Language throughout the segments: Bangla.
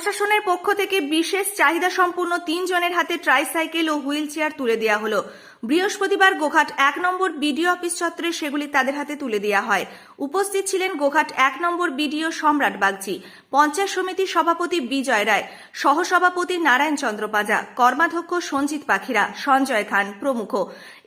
প্রশাসনের পক্ষ থেকে বিশেষ চাহিদা সম্পূর্ণ তিনজনের হাতে ট্রাইসাইকেল ও হুইল চেয়ার তুলে দেওয়া হলো। বৃহস্পতিবার গোঘাট এক নম্বর বিডিও অফিস চত্বরে সেগুলি তাদের হাতে তুলে দেওয়া হয়। উপস্থিত ছিলেন গোঘাট এক নম্বর বিডিও সম্রাট বাগচি, পঞ্চায়েত সমিতির সভাপতি বিজয় রায় সহসভাপতি নারায়ণ চন্দ্র পাজা কর্মাধ্যক্ষ সঞ্জিত পাখিরা, সঞ্জয় খান প্রমুখ।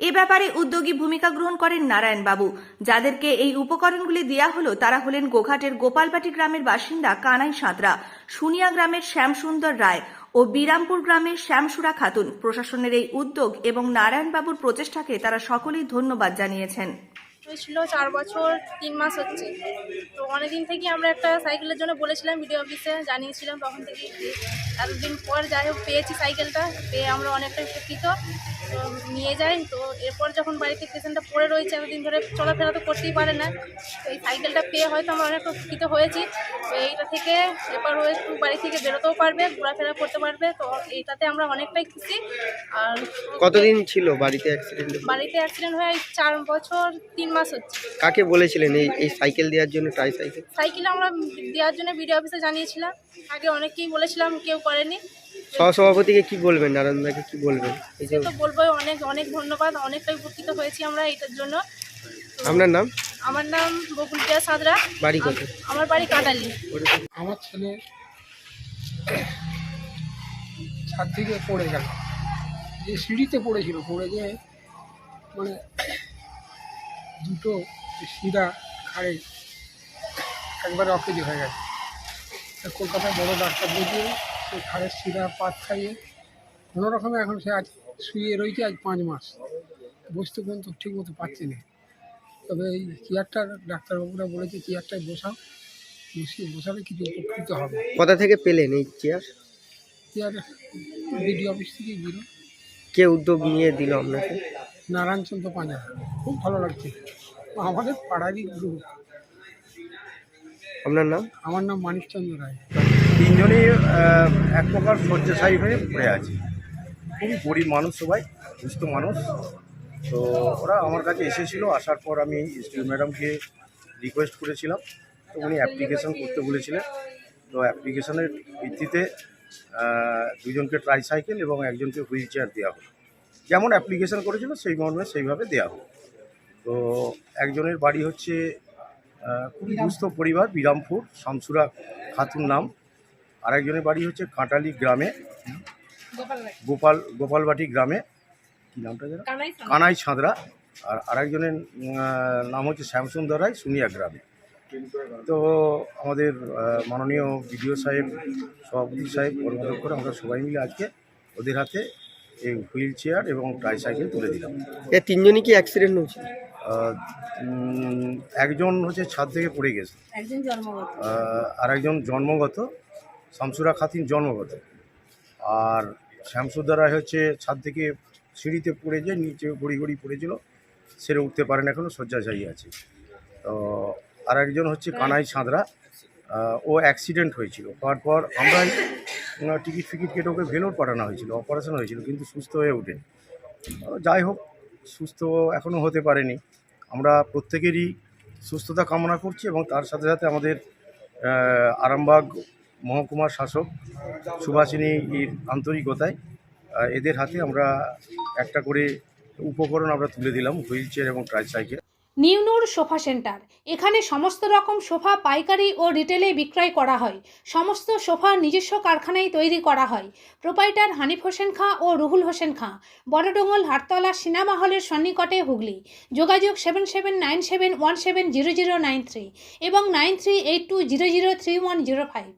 এ ব্যাপারে উদ্যোগী ভূমিকা গ্রহণ করেন নারায়ণ বাবু যাদেরকে এই উপকরণগুলি দেওয়া হলো তারা হলেন গোঘাটের গোপালবাটি গ্রামের বাসিন্দা কানাই সাঁতরা সুনিয়া গ্রামের শ্যামসুন্দর রায় ও বিরামপুর গ্রামের শ্যামসুরা খাতুন। প্রশাসনের এই উদ্যোগ এবং নারায়ণবাবুর প্রচেষ্টাকে তারা সকলেই ধন্যবাদ জানিয়েছেন। হয়েছিল চার বছর, তিন মাস হচ্ছে। তো অনেকদিন থেকে আমরা একটা সাইকেলের জন্য বলেছিলাম ভিডিও অফিসে জানিয়েছিলাম তখন থেকে এতদিন পর যাই হোক পেয়েছি সাইকেলটা, পেয়ে আমরা অনেকটা উপকৃত। নিয়ে যাই। তো এরপর যখন বাড়িতে পেশেন্টটা পড়ে রয়েছে এতদিন ধরে চলাফেরা তো করতেই পারে না। তো এই সাইকেলটা পেয়ে হয়তো আমরা অনেকটা উপকৃত হয়েছি। তো এইটা থেকে এবার হয়ে একটু বাড়ি থেকে বেরোতেও পারবে ঘোরাফেরা করতে পারবে। তো এইটাতে আমরা অনেকটাই খুশি। আর কতদিন ছিল বাড়িতে অ্যাক্সিডেন্ট বাড়িতে অ্যাক্সিডেন্ট হয়ে চার বছর তিন মাস হচ্ছে। কাকে বলেছিলেন এই এই সাইকেল দেওয়ার জন্য ট্রাই সাইকেল সাইকেল আমরা দেওয়ার জন্য বিডিও অফিসে জানিয়েছিলাম। আগে অনেকেই বলেছিলাম কেউ করেনি। সহসভাপতিকে কি বলবেন? নারায়ণদাকে কি বলবেন? এই যে তো বলব অনেক অনেক ধন্যবাদ অনেকটাই উপকৃত হয়েছি আমরা এটার জন্য। আপনার নাম? আমার নাম বকুলপ্রিয়া সাদরা বাড়ি কত আমার বাড়ি কাটালি। আমার ছেলে ছাদ থেকে পড়ে গেল। যে সিঁড়িতে পড়েছিল পড়ে গিয়ে মানে দুটো শিরা খাড়ে একবারে অকেজি হয়ে গেছে। কলকাতায় বড় ডাক্তার দেখিয়ে সে খাড়ের শিরা পাত খাইয়ে কোনো রকমে এখন সে আজ শুয়ে রয়েছে আজ পাঁচ মাস। বসতে পর্যন্ত ঠিক মতো পাচ্ছে না। তবে এই চেয়ারটা ডাক্তারবাবুরা বলেছে চেয়ারটায় বসাও বসিয়ে বসালে কিছু উপকৃত হবে। কোথা থেকে পেলেন এই চেয়ার চেয়ার বিডি অফিস থেকেই দিল। কে উদ্যোগ নিয়ে দিল আপনাকে? নারায়ণচন্দ্র পাঁজা। খুব ভালো লাগছে। আমাদের পাড়ারই গ্রুপ। আপনার নাম? আমার নাম মানিকচন্দ্র রায়। তিনজনই এক প্রকার শয্যাশায়ী হয়ে পড়ে আছে। খুবই গরিব মানুষ সবাই সুস্থ মানুষ। তো ওরা আমার কাছে এসেছিল, আসার পর আমি এসডিও ম্যাডামকে রিকোয়েস্ট করেছিলাম। তো উনি অ্যাপ্লিকেশন করতে বলেছিলেন। তো অ্যাপ্লিকেশনের ভিত্তিতে দুজনকে ট্রাইসাইকেল এবং একজনকে হুইল চেয়ার দেওয়া হলো। যেমন অ্যাপ্লিকেশন করেছিল, সেই মর্মে সেইভাবে দেওয়া হলো। তো একজনের বাড়ি হচ্ছে খুবই দুস্থ পরিবার, বিরামপুর, শামসুরা খাতুন নাম। আরেকজনের বাড়ি হচ্ছে কাঁটালি গ্রামে। গোপাল গোপালবাটি গ্রামে। কি নামটা যেন? কানাই ছাঁদরা আর আরেকজনের নাম হচ্ছে শ্যামসুন্দর রায় সুনিয়া গ্রামে। তো আমাদের মাননীয় বিডিও সাহেব সভাপতি সাহেব কর্মাধ্যক্ষ আমরা সবাই মিলে আজকে ওদের হাতে এই হুইল চেয়ার এবং ট্রাইসাইকেল তুলে দিলাম। তিনজনই কি অ্যাক্সিডেন্ট হয়েছে? একজন হচ্ছে ছাদ থেকে পড়ে গেছে। একজন জন্মগত। আহ, আর একজন জন্মগত। শামসুরা খাতিন জন্মগত। আর শ্যামসুদ্দা রায় হচ্ছে ছাদ থেকে সিঁড়িতে পড়ে যে নিচে গড়ি গড়ি পড়েছিল সেরে উঠতে পারেন এখনও শয্যাশায়ী আছে। তো আর একজন হচ্ছে কানাই সাঁতরা ও অ্যাক্সিডেন্ট হয়েছিল। তারপর আমরাই টিকিট ফিকিট কেটে ওকে ভেলোর পাঠানো হয়েছিল অপারেশন হয়েছিল, কিন্তু সুস্থ হয়ে ওঠে যাই হোক, সুস্থ এখনও হতে পারেনি। আমরা প্রত্যেকেরই সুস্থতা কামনা করছি এবং তার সাথে সাথে আমাদের আরামবাগ মহকুমার শাসক সুভাষিনীর আন্তরিকতায় এদের হাতে আমরা একটা করে উপকরণ আমরা তুলে দিলাম, হুইল চেয়ার এবং ট্রাইসাইকেল নিউনুর সোফা সেন্টার। এখানে সমস্ত রকম সোফা পাইকারি ও রিটেলে বিক্রয় করা হয়। সমস্ত সোফা নিজস্ব কারখানায় তৈরি করা হয়। প্রোপাইটার হানিফ হোসেন খাঁ ও রুহুল হোসেন খাঁ। বড়ডোঙ্গল হাটতলা সিনেমা হলের সন্নিকটে হুগলি। যোগাযোগ seven seven nine seven one seven zero zero nine three এবং nine three eight two zero zero three one zero five.